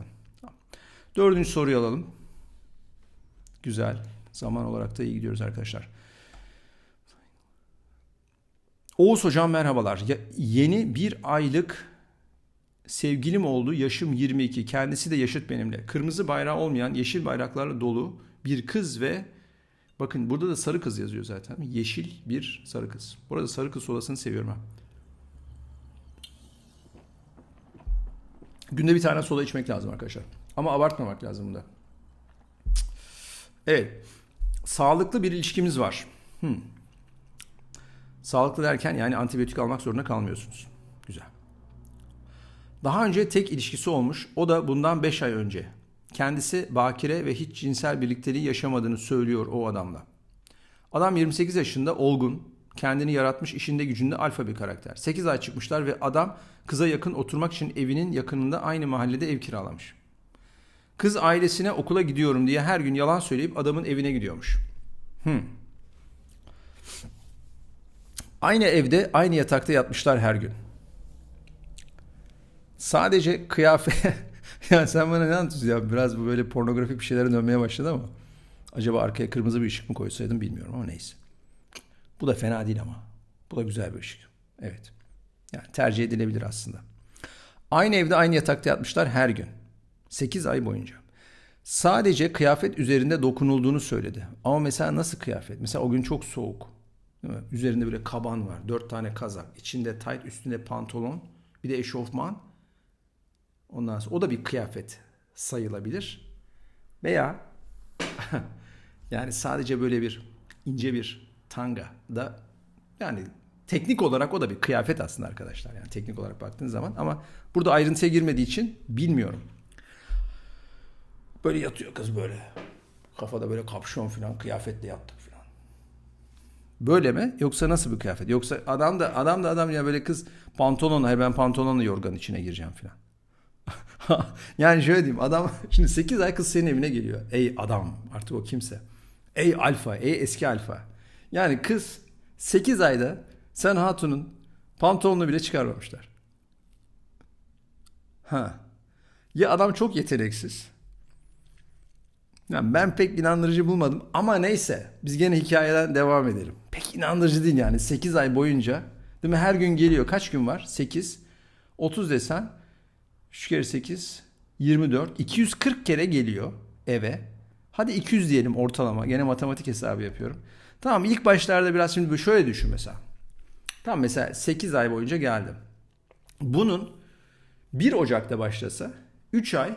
olaraktan. Dördüncü soruyu alalım. Güzel. Zaman olarak da iyi gidiyoruz arkadaşlar. Oğuz hocam merhabalar. Ya, yeni bir aylık sevgilim oldu. Yaşım 22. Kendisi de yaşıt benimle. Kırmızı bayrağı olmayan yeşil bayraklarla dolu bir kız ve bakın burada da sarı kız yazıyor zaten. Yeşil bir sarı kız. Burada sarı kız solasını seviyorum ha. Günde bir tane soda içmek lazım arkadaşlar. Ama abartmamak lazım bunda. Evet. Sağlıklı bir ilişkimiz var. Hmm. Sağlıklı derken yani antibiyotik almak zorunda kalmıyorsunuz. Güzel. Daha önce tek ilişkisi olmuş. O da bundan 5 ay önce. Kendisi bakire ve hiç cinsel birlikteliği yaşamadığını söylüyor o adamla. Adam 28 yaşında olgun, kendini yaratmış işinde gücünde alfa bir karakter. 8 ay çıkmışlar ve adam kıza yakın oturmak için evinin yakınında aynı mahallede ev kiralamış. Kız ailesine okula gidiyorum diye her gün yalan söyleyip adamın evine gidiyormuş. Hmm. Aynı evde aynı yatakta yatmışlar her gün. Sadece kıyafet... ya sen bana ne anlatıyorsun ya? Biraz bu böyle pornografik bir şeylere dönmeye başladı ama. Acaba arkaya kırmızı bir ışık mı koysaydım bilmiyorum ama neyse. Bu da fena değil ama. Bu da güzel bir ışık. Evet. Yani tercih edilebilir aslında. Aynı evde aynı yatakta yatmışlar her gün. 8 ay boyunca. Sadece kıyafet üzerinde dokunulduğunu söyledi. Ama mesela nasıl kıyafet? Mesela o gün çok soğuk. Değil mi? Üzerinde böyle kaban var. Dört tane kazak. içinde tight, üstünde pantolon. Bir de eşofman. Ondan sonra o da bir kıyafet sayılabilir. Veya yani sadece böyle bir ince bir tanga da yani teknik olarak o da bir kıyafet aslında arkadaşlar. Yani teknik olarak baktığın zaman ama burada ayrıntıya girmediği için bilmiyorum. Böyle yatıyor kız böyle. Kafada böyle kapşon falan kıyafetle yattık falan. Böyle mi? Yoksa nasıl bir kıyafet? Yoksa adam da adam da adam ya böyle kız pantolonla hayır ben pantolonla yorganın içine gireceğim falan. yani şöyle diyeyim adam şimdi 8 ay kız senin evine geliyor. Ey adam artık o kimse. Ey alfa, ey eski alfa. Yani kız 8 ayda sen hatunun pantolonunu bile çıkarmamışlar. Ha. Ya adam çok yeteneksiz. Yani ben pek inandırıcı bulmadım ama neyse biz gene hikayeden devam edelim. Pek inandırıcı değil yani 8 ay boyunca değil mi her gün geliyor kaç gün var 8 30 desen 3 kere 8 24 240 kere geliyor eve. Hadi 200 diyelim ortalama gene matematik hesabı yapıyorum. Tamam ilk başlarda biraz şimdi şöyle düşün mesela. Tamam mesela 8 ay boyunca geldim. Bunun 1 Ocak'ta başlasa 3 ay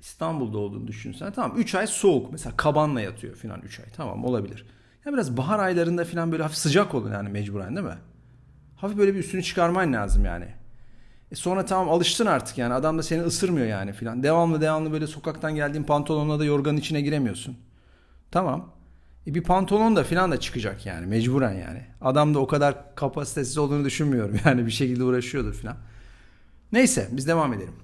İstanbul'da olduğunu düşünsen tamam 3 ay soğuk mesela kabanla yatıyor falan 3 ay tamam olabilir. Ya biraz bahar aylarında falan böyle hafif sıcak olur yani mecburen değil mi? Hafif böyle bir üstünü çıkarman lazım yani. E sonra tamam alıştın artık yani adam da seni ısırmıyor yani filan. Devamlı devamlı böyle sokaktan geldiğin pantolonla da yorganın içine giremiyorsun. Tamam. E bir pantolon da filan da çıkacak yani mecburen yani. Adam da o kadar kapasitesiz olduğunu düşünmüyorum yani bir şekilde uğraşıyordur filan. Neyse biz devam edelim.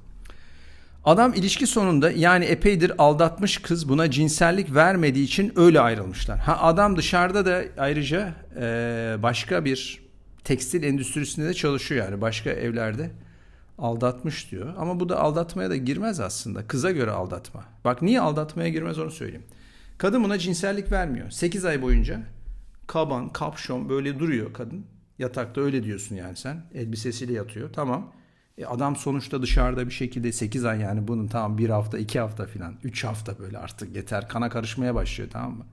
Adam ilişki sonunda yani epeydir aldatmış kız buna cinsellik vermediği için öyle ayrılmışlar. Ha adam dışarıda da ayrıca e, başka bir tekstil endüstrisinde de çalışıyor yani başka evlerde aldatmış diyor. Ama bu da aldatmaya da girmez aslında. Kıza göre aldatma. Bak niye aldatmaya girmez onu söyleyeyim. Kadın buna cinsellik vermiyor. 8 ay boyunca kaban, kapşon böyle duruyor kadın. Yatakta öyle diyorsun yani sen. Elbisesiyle yatıyor. Tamam. E adam sonuçta dışarıda bir şekilde 8 ay yani bunun tamam bir hafta, iki hafta filan, 3 hafta böyle artık yeter. Kana karışmaya başlıyor tamam mı?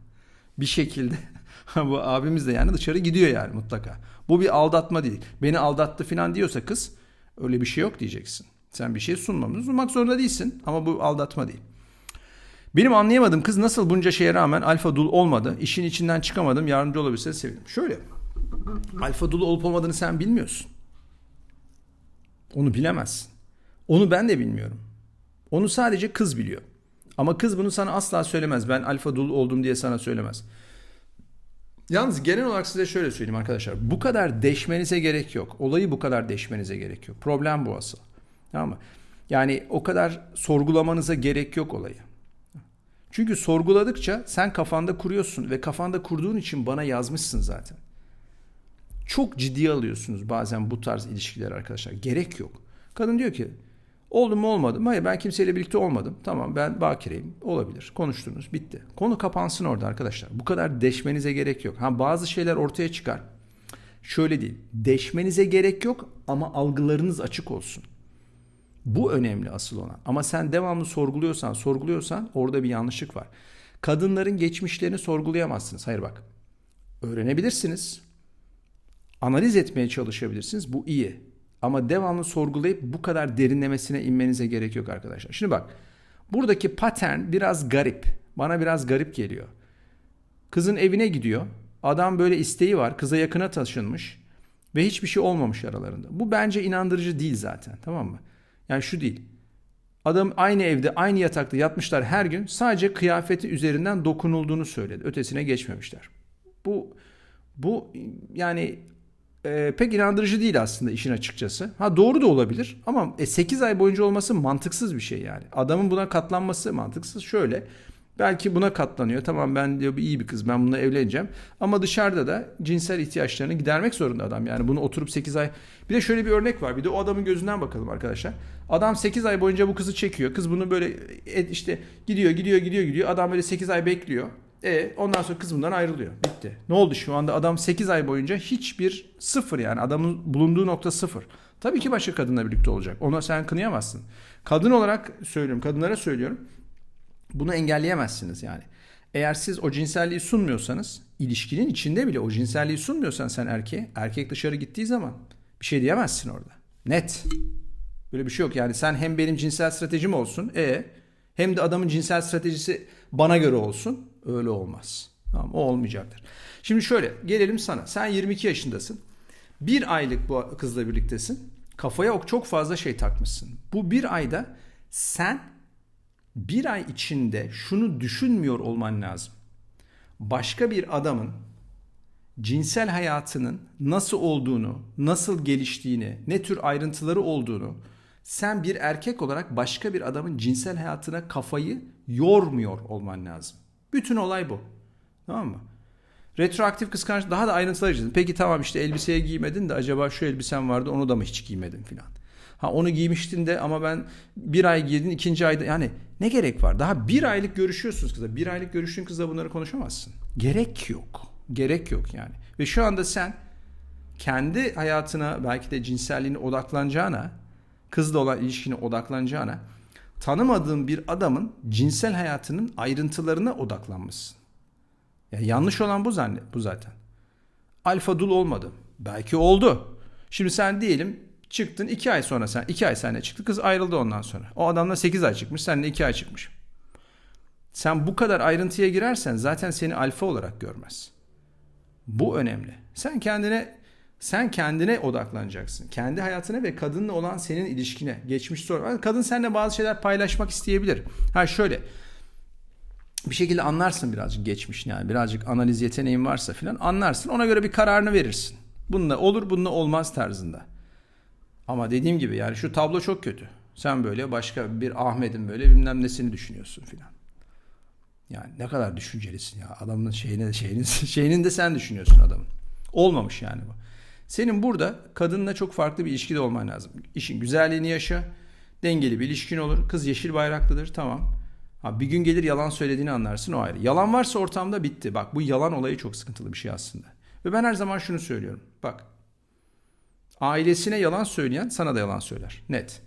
Bir şekilde bu abimiz de yani dışarı gidiyor yani mutlaka. Bu bir aldatma değil. Beni aldattı filan diyorsa kız öyle bir şey yok diyeceksin. Sen bir şey sunmamız sunmak zorunda değilsin ama bu aldatma değil. Benim anlayamadığım kız nasıl bunca şeye rağmen alfa dul olmadı. İşin içinden çıkamadım. Yardımcı olabilirseniz sevinirim. Şöyle. Alfa dul olup olmadığını sen bilmiyorsun. Onu bilemezsin. Onu ben de bilmiyorum. Onu sadece kız biliyor. Ama kız bunu sana asla söylemez. Ben alfa dul oldum diye sana söylemez. Yalnız genel olarak size şöyle söyleyeyim arkadaşlar. Bu kadar deşmenize gerek yok. Olayı bu kadar deşmenize gerek yok. Problem bu asıl. Tamam mı? Yani o kadar sorgulamanıza gerek yok olayı. Çünkü sorguladıkça sen kafanda kuruyorsun ve kafanda kurduğun için bana yazmışsın zaten. Çok ciddiye alıyorsunuz bazen bu tarz ilişkiler arkadaşlar. Gerek yok. Kadın diyor ki Oldu mu olmadı mı? Hayır ben kimseyle birlikte olmadım. Tamam ben bakireyim. Olabilir. Konuştunuz. Bitti. Konu kapansın orada arkadaşlar. Bu kadar deşmenize gerek yok. Ha bazı şeyler ortaya çıkar. Şöyle değil. Deşmenize gerek yok ama algılarınız açık olsun. Bu önemli asıl olan. Ama sen devamlı sorguluyorsan, sorguluyorsan orada bir yanlışlık var. Kadınların geçmişlerini sorgulayamazsınız. Hayır bak. Öğrenebilirsiniz. Analiz etmeye çalışabilirsiniz. Bu iyi. Ama devamlı sorgulayıp bu kadar derinlemesine inmenize gerek yok arkadaşlar. Şimdi bak. Buradaki patern biraz garip. Bana biraz garip geliyor. Kızın evine gidiyor. Adam böyle isteği var. Kıza yakına taşınmış. Ve hiçbir şey olmamış aralarında. Bu bence inandırıcı değil zaten. Tamam mı? Yani şu değil. Adam aynı evde aynı yatakta yatmışlar her gün. Sadece kıyafeti üzerinden dokunulduğunu söyledi. Ötesine geçmemişler. Bu bu yani e, pek inandırıcı değil aslında işin açıkçası. Ha doğru da olabilir ama e, 8 ay boyunca olması mantıksız bir şey yani. Adamın buna katlanması mantıksız. Şöyle belki buna katlanıyor. Tamam ben diyor iyi bir kız ben bununla evleneceğim. Ama dışarıda da cinsel ihtiyaçlarını gidermek zorunda adam. Yani bunu oturup 8 ay. Bir de şöyle bir örnek var. Bir de o adamın gözünden bakalım arkadaşlar. Adam 8 ay boyunca bu kızı çekiyor. Kız bunu böyle e, işte gidiyor gidiyor gidiyor gidiyor. Adam böyle 8 ay bekliyor. E ondan sonra kız bundan ayrılıyor. Bitti. Ne oldu şu anda adam 8 ay boyunca hiçbir sıfır yani adamın bulunduğu nokta sıfır. Tabii ki başka kadınla birlikte olacak. Ona sen kınayamazsın. Kadın olarak söylüyorum, kadınlara söylüyorum. Bunu engelleyemezsiniz yani. Eğer siz o cinselliği sunmuyorsanız, ilişkinin içinde bile o cinselliği sunmuyorsan sen erkeğe, erkek dışarı gittiği zaman bir şey diyemezsin orada. Net. Böyle bir şey yok yani sen hem benim cinsel stratejim olsun, e hem de adamın cinsel stratejisi bana göre olsun. Öyle olmaz. Tamam, o olmayacaktır. Şimdi şöyle gelelim sana. Sen 22 yaşındasın. Bir aylık bu kızla birliktesin. Kafaya çok fazla şey takmışsın. Bu bir ayda sen bir ay içinde şunu düşünmüyor olman lazım. Başka bir adamın cinsel hayatının nasıl olduğunu, nasıl geliştiğini, ne tür ayrıntıları olduğunu sen bir erkek olarak başka bir adamın cinsel hayatına kafayı yormuyor olman lazım. Bütün olay bu. Tamam mı? Retroaktif kıskanç daha da ayrıntılar için. Peki tamam işte elbiseye giymedin de acaba şu elbisen vardı onu da mı hiç giymedin filan. Ha onu giymiştin de ama ben bir ay giydin ikinci ayda yani ne gerek var? Daha bir aylık görüşüyorsunuz kızla. Bir aylık görüştüğün kızla bunları konuşamazsın. Gerek yok. Gerek yok yani. Ve şu anda sen kendi hayatına belki de cinselliğine odaklanacağına kızla olan ilişkine odaklanacağına tanımadığın bir adamın cinsel hayatının ayrıntılarına odaklanmışsın. Ya yanlış olan bu zannet bu zaten. Alfa dul olmadı. Belki oldu. Şimdi sen diyelim çıktın iki ay sonra sen iki ay seninle çıktı kız ayrıldı ondan sonra. O adamla sekiz ay çıkmış seninle iki ay çıkmış. Sen bu kadar ayrıntıya girersen zaten seni alfa olarak görmez. Bu önemli. Sen kendine sen kendine odaklanacaksın. Kendi hayatına ve kadınla olan senin ilişkine. Geçmiş soru. Kadın seninle bazı şeyler paylaşmak isteyebilir. Ha şöyle. Bir şekilde anlarsın birazcık geçmiş yani. Birazcık analiz yeteneğin varsa filan anlarsın. Ona göre bir kararını verirsin. Bununla olur bununla olmaz tarzında. Ama dediğim gibi yani şu tablo çok kötü. Sen böyle başka bir Ahmet'in böyle bilmem nesini düşünüyorsun filan. Yani ne kadar düşüncelisin ya. Adamın şeyine, şeyinin, şeyinin de sen düşünüyorsun adamın. Olmamış yani bu. Senin burada kadınla çok farklı bir ilişkide olman lazım. İşin güzelliğini yaşa. Dengeli bir ilişkin olur. Kız yeşil bayraklıdır. Tamam. Ha, bir gün gelir yalan söylediğini anlarsın o ayrı. Yalan varsa ortamda bitti. Bak bu yalan olayı çok sıkıntılı bir şey aslında. Ve ben her zaman şunu söylüyorum. Bak. Ailesine yalan söyleyen sana da yalan söyler. Net.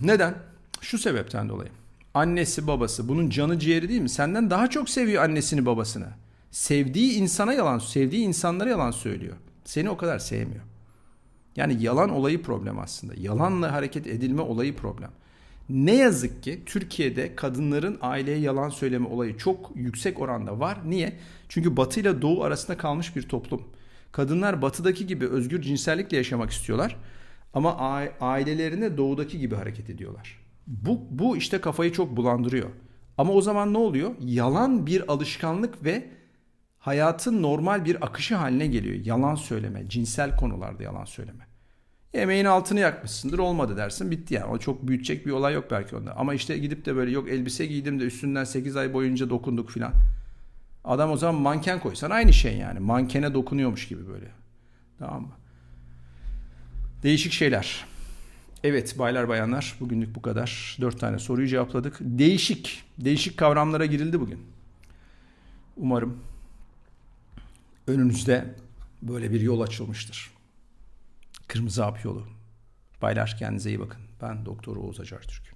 Neden? Şu sebepten dolayı. Annesi babası bunun canı ciğeri değil mi? Senden daha çok seviyor annesini babasını. Sevdiği insana yalan, sevdiği insanlara yalan söylüyor. Seni o kadar sevmiyor. Yani yalan olayı problem aslında. Yalanla hareket edilme olayı problem. Ne yazık ki Türkiye'de kadınların aileye yalan söyleme olayı çok yüksek oranda var. Niye? Çünkü Batı ile Doğu arasında kalmış bir toplum. Kadınlar Batı'daki gibi özgür cinsellikle yaşamak istiyorlar. Ama ailelerine Doğu'daki gibi hareket ediyorlar. Bu, bu işte kafayı çok bulandırıyor. Ama o zaman ne oluyor? Yalan bir alışkanlık ve hayatın normal bir akışı haline geliyor. Yalan söyleme, cinsel konularda yalan söyleme. Yemeğin altını yakmışsındır olmadı dersin bitti yani. O çok büyütecek bir olay yok belki onda. Ama işte gidip de böyle yok elbise giydim de üstünden 8 ay boyunca dokunduk filan. Adam o zaman manken koysan aynı şey yani. Mankene dokunuyormuş gibi böyle. Tamam mı? Değişik şeyler. Evet baylar bayanlar bugünlük bu kadar. Dört tane soruyu cevapladık. Değişik, değişik kavramlara girildi bugün. Umarım önünüzde böyle bir yol açılmıştır. Kırmızı hap yolu. Baylar kendinize iyi bakın. Ben Doktor Oğuz Acar Türk.